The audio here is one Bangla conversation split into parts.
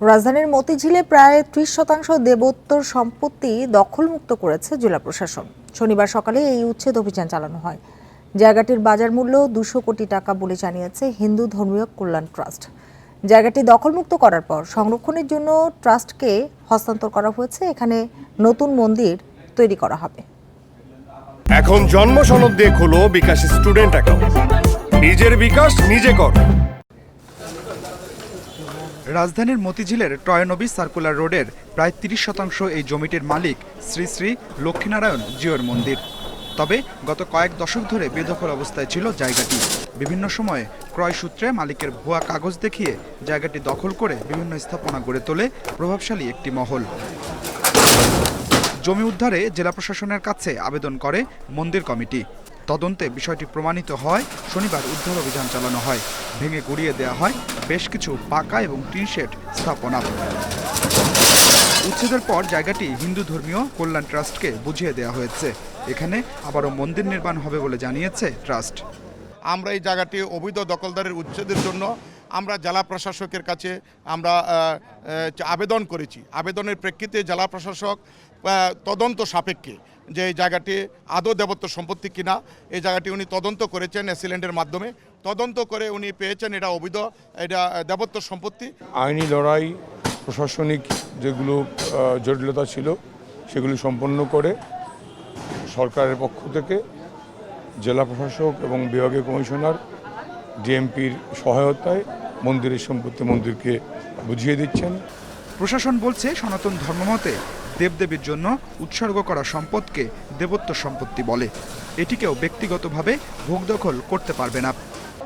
রাজধানীর মতিঝিলে প্রায় ত্রিশ শতাংশ দেবোত্তর সম্পত্তি দখলমুক্ত করেছে জেলা প্রশাসন। শনিবার সকালে এই উচ্ছেদ অভিযান চালানো হয়। জায়গাটির বাজার মূল্য দুশো কোটি টাকা বলে জানিয়েছে হিন্দু ধর্মীয় কল্যাণ ট্রাস্ট। জায়গাটি দখলমুক্ত করার পর সংরক্ষণের জন্য ট্রাস্টকে হস্তান্তর করা হয়েছে। এখানে নতুন মন্দির তৈরি করা হবে। এখন জন্ম সনদ দিয়ে খোলো বিকাশ স্টুডেন্ট অ্যাকাউন্ট। নিজের বিকাশ নিজে কর। রাজধানীর মতিঝিলের টয়নবী সার্কুলার রোডের প্রায় তিরিশ শতাংশ এই জমিটির মালিক শ্রী শ্রী লক্ষ্মীনারায়ণ জিওর মন্দির। তবে গত কয়েক দশক ধরে বেদখল অবস্থায় ছিল জায়গাটি। বিভিন্ন সময়ে ক্রয় সূত্রে মালিকের ভুয়া কাগজ দেখিয়ে জায়গাটি দখল করে বিভিন্ন স্থাপনা গড়ে তোলে প্রভাবশালী একটি মহল। জমি উদ্ধারে জেলা প্রশাসনের কাছে আবেদন করে মন্দির কমিটি। তদন্তে বিষয়টি প্রমাণিত হয়, শনিবার উদ্ধার অভিযান চালানো হয়। ভেঙে গুড়িয়ে দেওয়া হয় বেশ কিছু পাকা এবং টিন শেড স্থাপনা। উচ্ছেদের পর জায়গাটি হিন্দু ধর্মীয় কল্যাণ ট্রাস্টকে বুঝিয়ে দেওয়া হয়েছে। এখানে আবারও মন্দির নির্মাণ হবে বলে জানিয়েছে ট্রাস্ট। আমরা এই জায়গাটি অবৈধ দখলদারের উচ্ছেদের জন্য আমরা জেলা প্রশাসকের কাছে আমরা আবেদন করেছি। আবেদনের প্রেক্ষিতে জেলা প্রশাসক তদন্ত সাপেক্ষে যে এই জায়গাটি আদৌ দেবত্ব সম্পত্তি কিনা, এই জায়গাটি উনি তদন্ত করেছেন এসিলেন্টের মাধ্যমে। তদন্ত করে উনি পেয়েছেন এটা অবৈধ, এটা দেবত্ব সম্পত্তি। আইনি লড়াই, প্রশাসনিক যেগুলো জটিলতা ছিল, সেগুলি সম্পন্ন করে সরকারের পক্ষ থেকে জেলা প্রশাসক এবং বিভাগীয় কমিশনার ডিএমপির সহায়তায় মন্দিরের সম্পত্তি মন্দিরকে বুঝিয়ে দিচ্ছেন। প্রশাসন বলছে, সনাতন ধর্মমতে দেবদেবীর জন্য উৎসর্গ করা সম্পদকে দেবত্ব সম্পত্তি বলে। এটিকেও ব্যক্তিগতভাবে ভোগ দখল করতে পারবে না।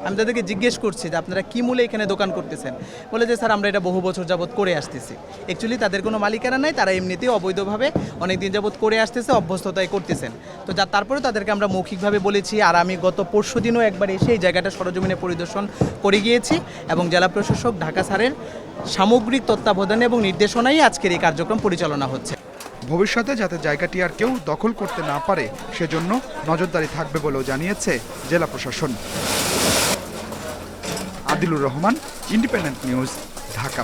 আমি তাদেরকে জিজ্ঞেস করছি যে আপনারা কী মূলে এখানে দোকান করতেছেন? বলে যে, স্যার, আমরা এটা বহু বছর যাবত করে আসতেছি। অ্যাকচুয়ালি তাদের কোনো মালিকানা নাই, তারা এমনিতেই অবৈধভাবে অনেক দিন যাবত করে আসতেছে, অভ্যস্ততায় করতেছেন। তো যা তারপরে তাদেরকে আমরা মৌখিকভাবে বলেছি, আর আমি গত পরশু দিনও একবার এসে এই জায়গাটা সরজমিনে পরিদর্শন করে গিয়েছি এবং জেলা প্রশাসক, ঢাকা স্যারের সামগ্রিক তত্ত্বাবধানে এবং নির্দেশনাই আজকের এই কার্যক্রম পরিচালনা হচ্ছে। ভবিষ্যতে যাতে জায়গাটি আর কেউ দখল করতে না পারে, সেজন্য নজরদারি থাকবে বলেও জানিয়েছে জেলা প্রশাসন। Adilur Rahman Independent News Dhaka.